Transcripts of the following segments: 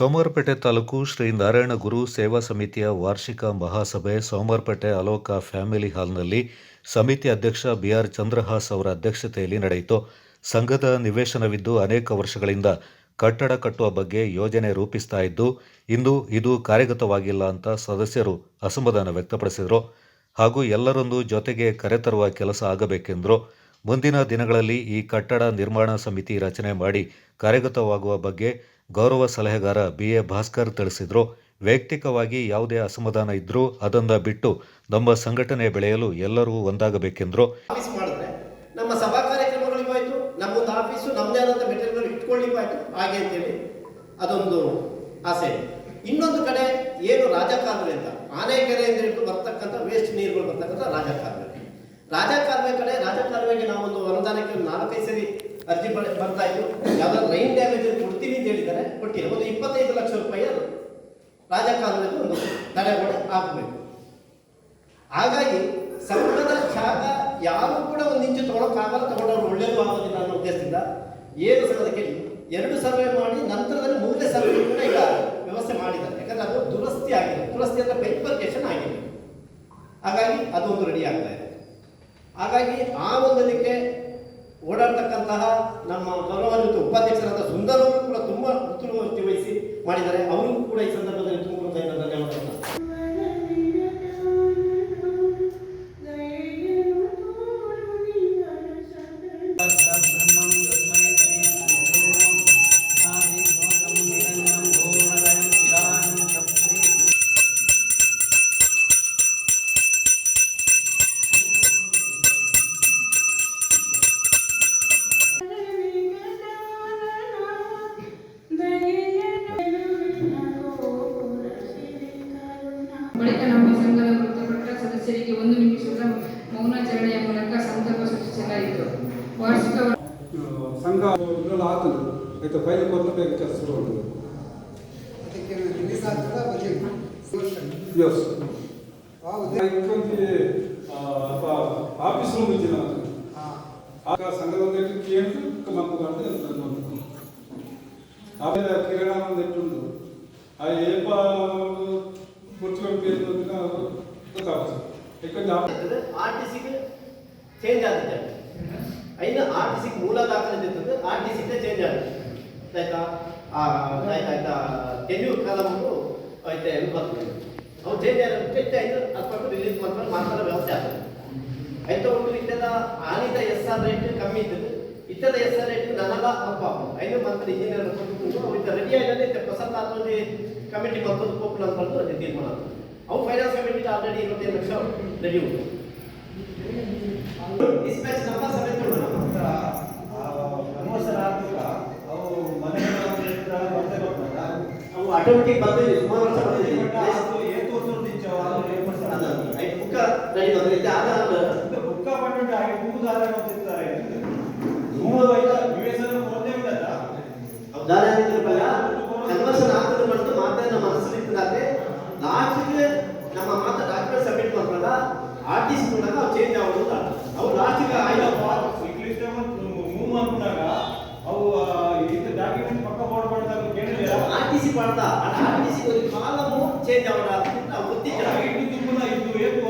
ಸೋಮವಾರಪೇಟೆ ತಾಲೂಕು ಶ್ರೀ ನಾರಾಯಣ ಗುರು ಸೇವಾ ಸಮಿತಿಯ ವಾರ್ಷಿಕ ಮಹಾಸಭೆ ಸೋಮವಾರಪೇಟೆ ಅಲೋಕ ಫ್ಯಾಮಿಲಿ ಹಾಲ್ನಲ್ಲಿ ಸಮಿತಿ ಅಧ್ಯಕ್ಷ ಬಿಆರ್ ಚಂದ್ರಹಾಸ್ ಅವರ ಅಧ್ಯಕ್ಷತೆಯಲ್ಲಿ ನಡೆಯಿತು. ಸಂಘದ ನಿವೇಶನವಿದ್ದು ಅನೇಕ ವರ್ಷಗಳಿಂದ ಕಟ್ಟಡ ಕಟ್ಟುವ ಬಗ್ಗೆ ಯೋಜನೆ ರೂಪಿಸ್ತಾ ಇದ್ದು, ಇಂದು ಇದು ಕಾರ್ಯಗತವಾಗಿಲ್ಲ ಅಂತ ಸದಸ್ಯರು ಅಸಮಾಧಾನ ವ್ಯಕ್ತಪಡಿಸಿದರು. ಹಾಗೂ ಎಲ್ಲರೊಂದು ಜೊತೆಗೆ ಕರೆತರುವ ಕೆಲಸ ಆಗಬೇಕೆಂದರು, ಮುಂದಿನ ದಿನಗಳಲ್ಲಿ ಈ ಕಟ್ಟಡ ನಿರ್ಮಾಣ ಸಮಿತಿ ರಚನೆ ಮಾಡಿ ಕಾರ್ಯಗತವಾಗುವ ಬಗ್ಗೆ ಗೌರವ ಸಲಹೆಗಾರ ಬಿ. ಎ. ಭಾಸ್ಕರ್ ತಿಳಿಸಿದರು, ವೈಯಕ್ತಿಕವಾಗಿ ಯಾವುದೇ ಅಸಮಾಧಾನ ಇದ್ದರೂ ಅದನ್ನು ಬಿಟ್ಟು ನಮ್ಮ ಸಂಘಟನೆ ಬೆಳೆಯಲು ಎಲ್ಲರೂ ಒಂದಾಗಬೇಕೆಂದರು. ನಮ್ಮ ಸಭಾ ಕಾರ್ಯಕ್ರಮಗಳಿಗೂ ನಮ್ಮೊಂದು ಆಫೀಸು ನಮ್ಮದೇ ಆದಂಥ ಮೆಟೀರಿಯಲ್ ಇಟ್ಕೊಳ್ಳಿಕ್ಕೂ ಆಯ್ತು ಹಾಗೆ ಅಂತೇಳಿ ಅದೊಂದು ಆಸೆ. ಇನ್ನೊಂದು ಕಡೆ ಏನು ರಾಜಕಾಲುವೆ ಅಂತ, ಆನೆಕೆರೆ ಅಂತ ಹಿಡಿದು ಬರ್ತಕ್ಕಂಥ ವೇಸ್ಟ್ ನೀರುಗಳು ಬರ್ತಕ್ಕಂಥ ರಾಜಕಾಲುವೆ ರಾಜಕಾಲುವೆ ಕಡೆ ರಾಜಕಾಲುವೆಗೆ ನಾವೊಂದು ಅನುದಾನಕ್ಕೆ ಒಂದು ನಾಲ್ಕೈದು ಸರಿ ಅರ್ಜಿ ಬರ್ತಾ ಇತ್ತು. ಯಾವ್ದಾದ್ರು ರೈನ್ ಡ್ಯಾಮೇಜ್ ಕೊಡ್ತೀವಿ ಅಂತ ಹೇಳಿದ್ದಾರೆ. ಕೊಟ್ಟಿಲ್ಲ ಒಂದು ಇಪ್ಪತ್ತೈದು ಲಕ್ಷ ರೂಪಾಯಿ ಅದು ರಾಜಕಾಲುವೆಗೆ ಒಂದು ತಡೆಗೋಡೆ ಆಗಬೇಕು. ಹಾಗಾಗಿ ಸಂಘದ ಜಾಗ ಯಾರು ಕೂಡ ಒಂದು ಇಂಚು ತಗೊಳಕ್ಕಾಗಲ್ಲ ತಗೊಂಡವ್ರು ಒಳ್ಳೇದು ಆಗೋದಿಲ್ಲ ಅನ್ನೋ ಉದ್ದೇಶದಿಂದ ಏನು ಸಂಘದಕ್ಕೆ ಎರಡು ಸರ್ವೆ ಮಾಡಿ ನಂತರದಲ್ಲಿ ಮೂರನೇ ಸರ್ವೆ ಕೂಡ ಈಗ ವ್ಯವಸ್ಥೆ ಮಾಡಿದ್ದಾರೆ. ಯಾಕಂದ್ರೆ ಅದು ದುರಸ್ತಿ ಆಗಿದೆ. ದುರಸ್ತಿ ಅಂದ್ರೆ ಪೇಪರ್ಕೇಶನ್ ಆಗಿದೆ. ಹಾಗಾಗಿ ಅದೊಂದು ರೆಡಿ ಆಗ್ತಾ ಇದೆ. ಹಾಗಾಗಿ ಆ ಒಂದಕ್ಕೆ ಓಡಾಡ್ತಕ್ಕಂತಹ ನಮ್ಮ ಗೌರವಾನ್ವಿತ ಉಪಾಧ್ಯಕ್ಷರಾದ ಸುಂದರ್ ಅವರು ಕೂಡ ತುಂಬಾ ಉತ್ತಮ ವಹಿಸಿ ಮಾಡಿದ್ದಾರೆ. ಅವರಿಗೂ ಬಳಿಕ ನಮ್ಮ ಸಂಘದ ಮೃತಪಟ್ಟ ಸದಸ್ಯರಿಗೆ ಒಂದು ನಿಮಿಷದ ಮೌನಾಚರಣೆಯ ಮೂಲಕ ಸಂತಾಪ ಸೂಚಿಸಲಾಯಿತು. ವಾರ್ಷಿಕ ಸಂಘ ಆಯ್ತು, ಫೈಲ್ ಕೊಟ್ಟು ಕೆಲಸ ಶುರು ಆಗ್ತದೆ ಎಸ್ ಆಫೀಸ್ ರೂಮ್ ಇದ್ದಿಲ್ಲ ಆಗ ಸಂಘದ ಮಕ್ಕಳು ಅಂತ ಆಮೇಲೆ ಕಿರಣ ಆರ್ ಟಿ ಚೇಂಜ್ ಆಗುತ್ತೆ. ಮೂಲ ದಾಖಲೆ ಇರ್ತದೆ ಆರ್ ಟಿ ಸಿಗೆ ಚೇಂಜ್ ಆಗುತ್ತೆ. ಆಯ್ತಾ? ಕೆಲ್ಯೂ ಕಾಲಮು ಐತೆ ಬರ್ತದೆ ಅವ್ರು ಚೇಂಜ್ ಆಗುತ್ತೆ ಐದು ಅಷ್ಟು ರಿಲೀಸ್ ಮಾಡ್ಕೊಂಡು ಮಾತ್ರ ವ್ಯವಸ್ಥೆ ಆಗ್ತದೆ ಐತೆ ಒಟ್ಟು ಇತ್ತದ ಆನಿದ ಎಸ್ ಆರ್ ರೇಟ್ ಕಮ್ಮಿ ಇದ್ದದ್ದು ಇತ್ತದ ಎಸ್ ಆರ್ ರೇಟ್ ನನಗ ಅಪ್ಪ ಐದು ಮಂತ್ ಇಂಜಿನಿಯರ್ ಇತ್ತ. ರೆಡಿ ಆಗಿದೆ ಹೊಸ ತಾತೊಂದು ಕಮಿಟಿ ಮತ್ತೊಂದು ಕೋಪನ್ ಅಂತ ಬಂದು ಅದು ತೀರ್ಮಾನ ಆಯ್ತು. ಅವು ಫೈನಾನ್ಸ್ ಕಮಿಟಿ ಆಲ್ರೆಡಿ ಇಪ್ಪತ್ತೈದು ಲಕ್ಷ ರೆಡಿ ಉಂಟು ಡಿಸ್ಪ್ಯಾಚ್ ನಂಬರ್ ಸಮೇತ ಉಂಟು ನಮ್ಮ ಹತ್ರ. ಅವು ಆಟೋಮೆಟಿಕ್ ಬಂದಿದೆ ಸುಮಾರು ವರ್ಷ ಬಂದಿದೆ ಅದು ಐದು ಬುಕ್ಕ ರೆಡಿ ಬಂದಿದೆ ಆಧಾರ ಉದಾಹರಣೆ పాటిస్తున్నాడు అవి చేంజ్ అవుతుంటాడు అవి లాస్ట్గా ఐదు ఇంగ్లీష్ మూవ్ అనుకున్నాక అవు ఇంత డాక్యుమెంట్ పక్క పోడబడతాను ఆర్టీసీ పడతా. ఆర్టీసీ కొంచెం కాలము చేంజ్ అవ్వడానికి ఒత్తిడి ఇటు తుమ్మున ఇటు ఏపు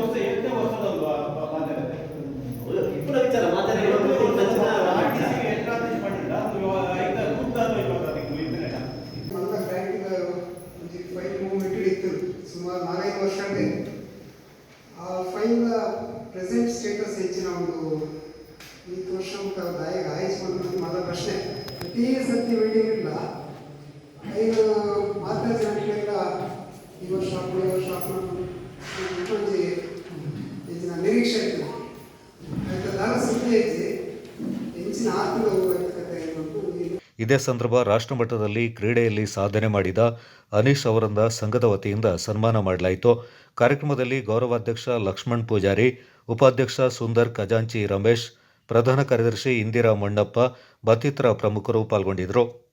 ಸರ್ತಿ ವೆಯ್ಟಿಂಗ್ ಇಲ್ಲ ಐದು ಮಾತ್ರ ಜನರಿಗೆಲ್ಲ ಈ ವರ್ಷ ಈ ವರ್ಷ ಒಂದು ಹೆಚ್ಚಿನ ನಿರೀಕ್ಷೆ ಇತ್ತು ಆಯ್ತು ದಾರ ಸುದ್ದಿ ಐತಿ ಹೆಚ್ಚಿನ ಆತ್ಮ ಕಥೆ ಇರಬೇಕು ಇದೇ ಸಂದರ್ಭ ರಾಷ್ಟ್ರಮಟ್ಟದಲ್ಲಿ ಕ್ರೀಡೆಯಲ್ಲಿ ಸಾಧನೆ ಮಾಡಿದ ಅನೀಶ್ ಅವರಂದ ಸಂಘದ ವತಿಯಿಂದ ಸನ್ಮಾನ ಮಾಡಲಾಯಿತು. ಕಾರ್ಯಕ್ರಮದಲ್ಲಿ ಗೌರವಾಧ್ಯಕ್ಷ ಲಕ್ಷ್ಮಣ್ ಪೂಜಾರಿ, ಉಪಾಧ್ಯಕ್ಷ ಸುಂದರ್ ಖಜಾಂಚಿ ರಮೇಶ್ ಪ್ರಧಾನ ಕಾರ್ಯದರ್ಶಿ ಇಂದಿರಾ ಮಣ್ಣಪ್ಪ ಮತ್ತಿತರ ಪ್ರಮುಖರು ಪಾಲ್ಗೊಂಡಿದ್ದರು.